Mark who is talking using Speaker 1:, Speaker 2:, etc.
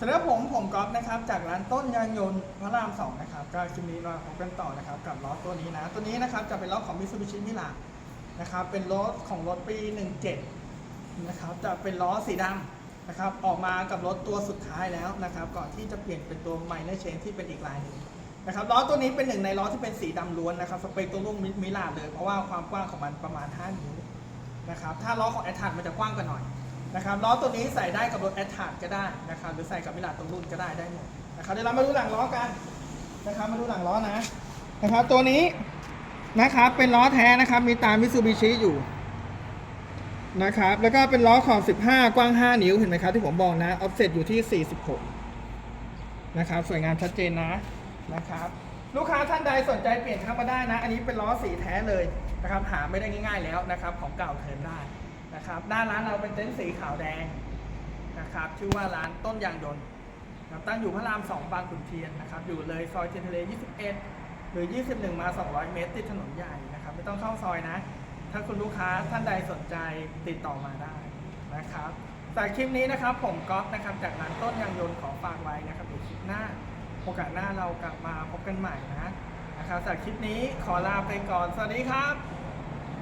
Speaker 1: สวัสดีครับผมผมก๊อฟนะครับจากร้านต้นยางยนต์พระรามสองนะครับก็คลิปนี้เราพบกันต่อนะครับกับล้อตัวนี้นะ ตัวนี้นะครับจะเป็นล้อของ Mitsubishi m i r a นะครับเป็นรถของรถปี 17นะครับจะเป็นล้อสีดำนะครับออกมากับรถตัวสุดท้ายแล้วนะครับก่อนที่จะเปลี่ยนเป็นตัว minor change ที่เป็นอีกลายหนึ่งนะครับล้อตัวนี้เป็นหนึ่งในล้อที่เป็นสีดำล้วนนะครับสเปคตัวรุ่นมิลาเลยเพราะว่าความกว้างของมันประมาณ5นิ้วนะครับถ้าล้อของ a t t a c มันจะกว้างกว่าหน่อย นะครับล้อตัวนี้ใส่ได้กับรถแอ t ทาก็ได้นะครับหรือใส่กับมิลาตรงรุ่นก็ได้ได้หมดนะครับเดี๋ยวเรามาดูหลังล้อกันนะครับมาดูหลังล้อนะนะครับตัวนี้นะครับเป็นล้อแท้นะครับมีตามิซูบิชิอยู่นะครับแล้วก็เป็นล้อขอบ 15 กว้าง 5 นิ้วเห็นไหมครับที่ผมบอกนะออฟเซ็ตอยู่ที่ 46 นะครับสวยงามชัดเจนนะนะครับลูกค้าท่านใดสนใจเปลี่ยนครับมาได้นะ อันนี้เป็นล้อสีแท้เลยนะครับหาไม่ได้ง่ายๆแล้วนะครับของเก่าเทินได้ นะครับหน้าร้านเราเป็นเต็นท์สีขาวแดงนะครับชื่อว่าร้านต้นยางยนต์นะครับตั้งอยู่พระราม 2 บางขุนเทียนนะครับอยู่เลยซอยเทียนทะเล 21 หรือ 21 มา 200 เมตร ติดถนนใหญ่นะครับไม่ต้องเข้าซอยนะ ถ้าคุณลูกค้าท่านใดสนใจติดต่อมาได้นะครับจากคลิปนี้นะครับผมก๊อฟนะครับจากร้านต้นยางยนต์ขอฝากไว้นะครับเดี๋ยวคลิปหน้าโอกาสหน้าเรากลับมาพบกันใหม่นะนะครับจากคลิปนี้ขอลาไปก่อน สวัสดีครับ